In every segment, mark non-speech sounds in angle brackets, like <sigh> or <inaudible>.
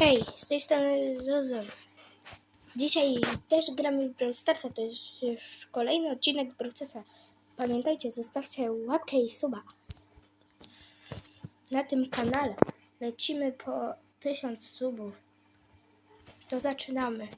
Hej, z tej strony. Dzisiaj też gramy w Brawl Starsa, to jest już kolejny odcinek procesa. Pamiętajcie, zostawcie łapkę i suba na tym kanale. Lecimy po 1000 subów. To zaczynamy.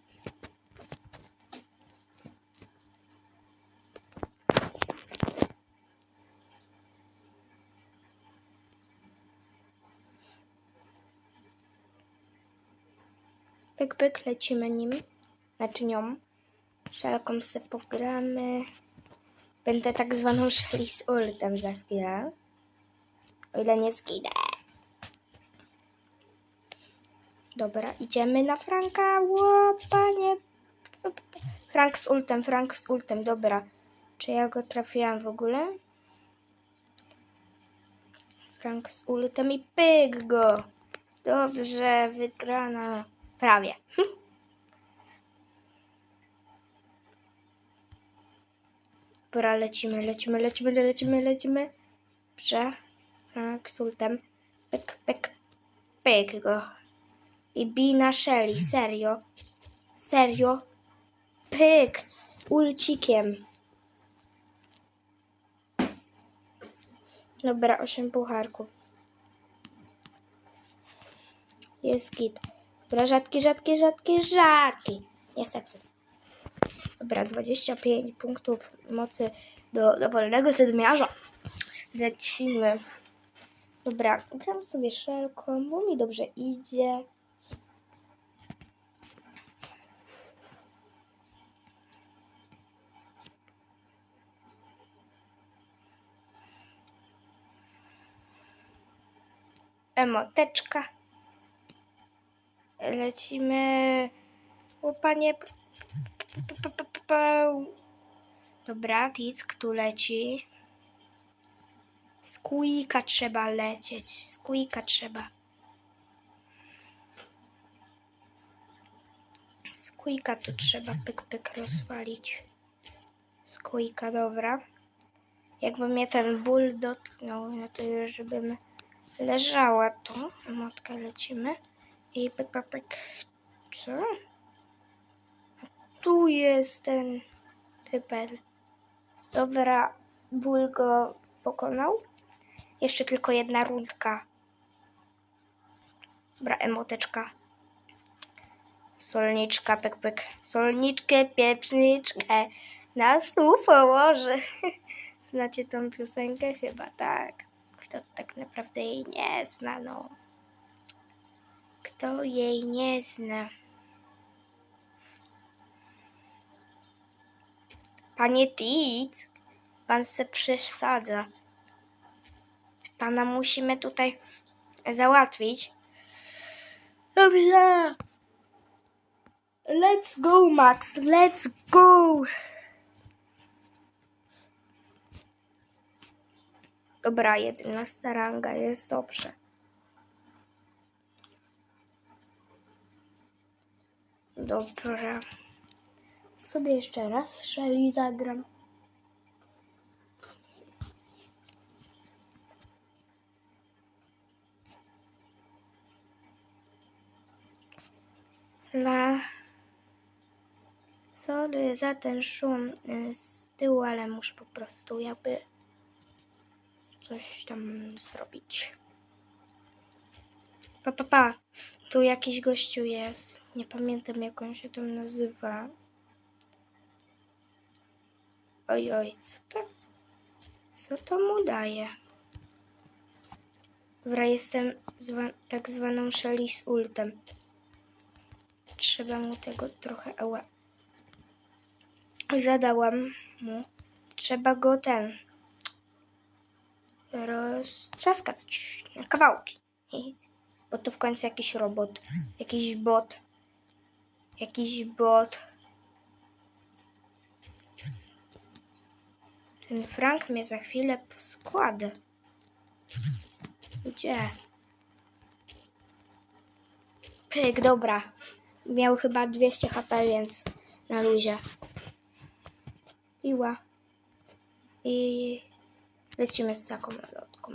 Pyk, lecimy nim. Znaczy nią. Szelką se pogramy. Będę tak zwaną szli z ultem za chwilę. O ile nie zginę. Dobra, idziemy na Franka. Ło, panie. Frank z ultem, Frank z ultem, dobra. Czy ja go trafiłam w ogóle? Frank z ultem i pyk go. Dobrze, wygrana. Prawie. Dobra, lecimy, lecimy, lecimy, lecimy, lecimy. Dobrze. Tak, z ultem. Pyk, pyk, pyk go. I bij na Shelly, serio. Serio. Pyk. Ulcikiem. Dobra, osiem pucharków. Jest git. Dobra, rzadki, rzadki, rzadki, rzadki. Niestety. Dobra, 25 punktów mocy do dowolnego zedmiarza. Lecimy. Dobra, gram sobie szelką, bo mi dobrze idzie. Emoteczka. Lecimy. O panie. Dobra, Tick tu leci. Z kujka trzeba lecieć. Z kujka trzeba. Z kujka tu trzeba pyk pyk rozwalić. Z kujka, dobra. Jakby mnie ten ból dotknął, no to już bym leżała tu. Emotkę lecimy. I pyk pyk pyk. Co? Tu jest ten typel. Dobra, ból go pokonał. Jeszcze tylko jedna rundka. Dobra, emoteczka. Solniczka, pyk, pyk. Solniczkę, pieprzniczkę na stół położę. <laughs> Znacie tą piosenkę? Chyba tak. Kto tak naprawdę jej nie zna, no. Kto jej nie zna? Panie Tic, pan se przesadza. Pana musimy tutaj załatwić. Dobrze. Let's go, Max. Let's go. Dobra, 11 ranga jest dobrze. Dobra. Sobie jeszcze raz Shelly zagram. La. Sorry za ten szum y, z tyłu, ale muszę po prostu jakby coś tam zrobić. Pa, pa, pa. Tu jakiś gościu jest. Nie pamiętam jak on się tam nazywa. Oj, oj, co to? Co to mu daje? Dobra, jestem zwa, tak zwaną Shelly z ultem. Trzeba mu tego trochę ała. Zadałam mu. Trzeba go ten roztrzaskać na kawałki. Bo to w końcu jakiś robot. Jakiś bot. Jakiś bot. Ten Frank mnie za chwilę poskłada. Gdzie? Pyk, dobra. Miał chyba 200 HP, więc na luzie. Piła. I lecimy z taką lotką.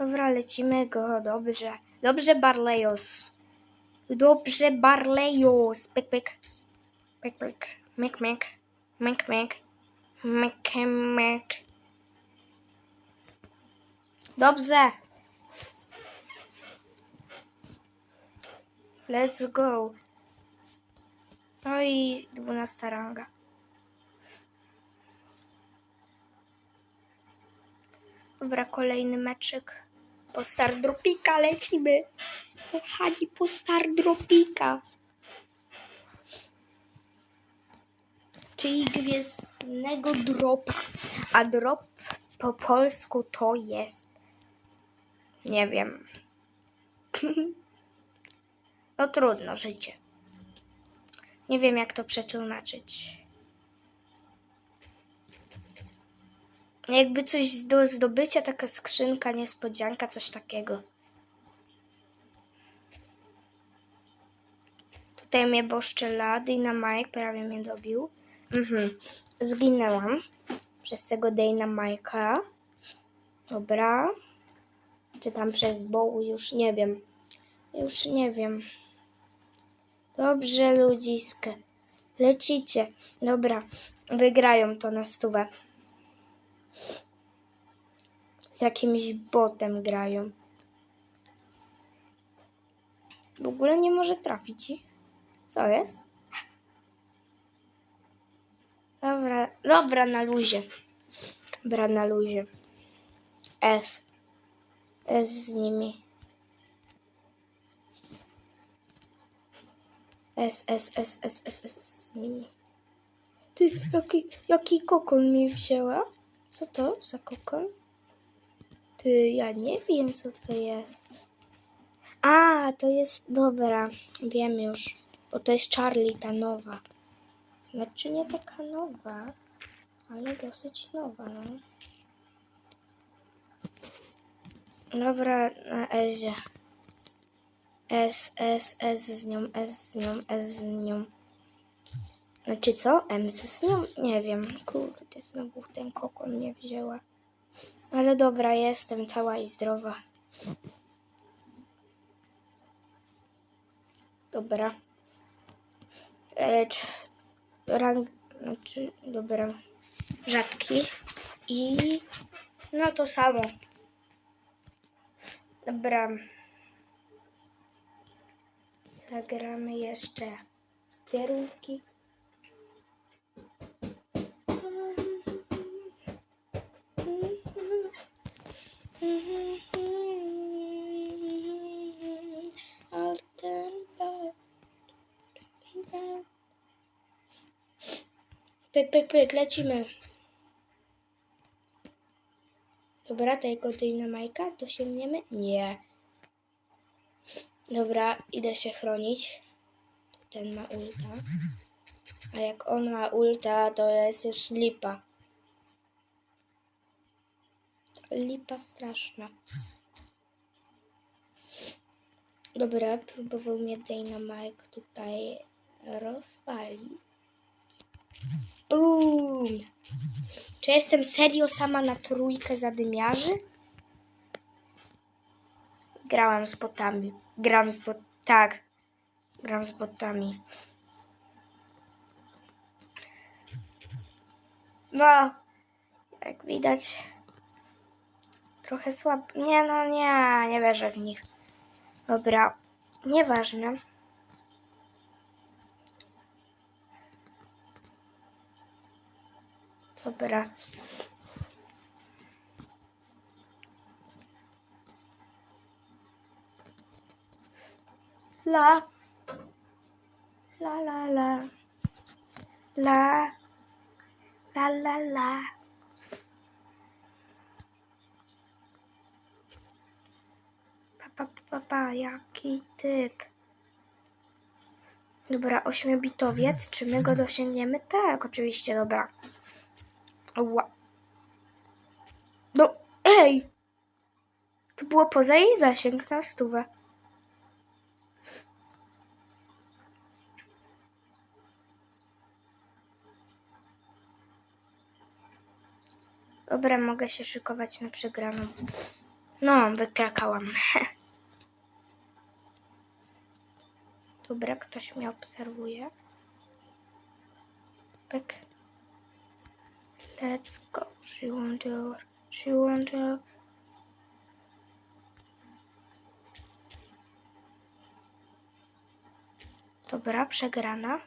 Dobra, lecimy go. Dobrze. Dobrze, Barlejos. Dobrze, Barlejos. Pyk, pyk. Pyk, pyk. Myk, myk. Myk, myk. Myk, myk. Dobrze. Let's go. No i 12 ranga. Dobra, kolejny meczyk. Po Stardropika lecimy. Kochani, po Stardropika. Czyli gwiezdnego dropa. A drop po polsku to jest. Nie wiem. <laughs> No trudno, życie. Nie wiem, jak to przetłumaczyć. Jakby coś do zdobycia, taka skrzynka, niespodzianka, coś takiego. Tutaj mnie boszczela, Dynamite prawie mnie dobił. Mhm. Zginęłam przez tego Dynamite'a. Dobra. Czy tam przez Boł, już nie wiem. Już nie wiem. Dobrze, ludziska. Lecicie. Dobra, wygrają to na stówę. Z jakimś botem grają. W ogóle nie może trafić ich. Co jest? Dobra, dobra, na luzie. Dobra, na luzie. S. S z nimi. S, S, S, S, S, S z nimi. Ty, jaki, jaki kokon mi wzięła? Co to za kokon? Ty, ja nie wiem, co to jest. A, to jest, dobra, wiem już. Bo to jest Charlie, ta nowa. Znaczy nie taka nowa, ale dosyć nowa, no. Dobra, na Ezie. S, S, S z nią, S z nią, S z nią. Znaczy co? M z nią? Nie wiem. Kurde, znowu ten kokon mnie wzięła. Ale dobra, jestem cała i zdrowa. Dobra. Lecz rang, znaczy, dobra. Rzadki. I no to samo. Dobra. Zagramy jeszcze sterówki. Pyk, pyk, pyk, lecimy. Dobra, tego dynamajka dosięgniemy? Nie. Dobra, idę się chronić. Ten ma ulta. A jak on ma ulta, to jest już lipa. Lipa straszna. Dobra, próbował mnie Dynamite tutaj rozwalić. Boom! Czy jestem serio sama na trójkę zadymiarzy? Grałam z botami. Gram z bot... Tak. Gram z botami. No, jak widać, trochę słabo. Nie, no nie, nie wierzę w nich. Dobra, nieważne. Dobra. La. La la la. La. La la la. Pa, pa, pa, pa, jaki typ. Dobra, ośmiobitowiec. Czy my go dosięgniemy? Tak, oczywiście, dobra. Ła. No, ej! To było poza jej zasięg na stówę. Dobra, mogę się szykować na przegraną. No, wykrakałam. <laughs> Dobra, ktoś mnie obserwuje. Tak. Let's go. She won't do. She won't do. Dobra, przegrana.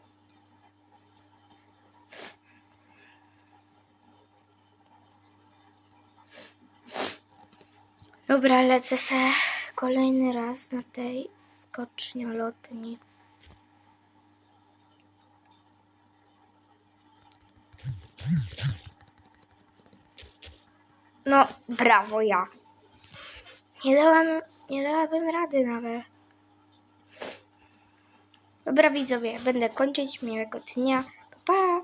Dobra, lecę se kolejny raz na tej skoczniolotni. No, brawo ja. Nie dałam, nie dałabym rady nawet. Dobra widzowie, będę kończyć. Miłego dnia. Pa! pa.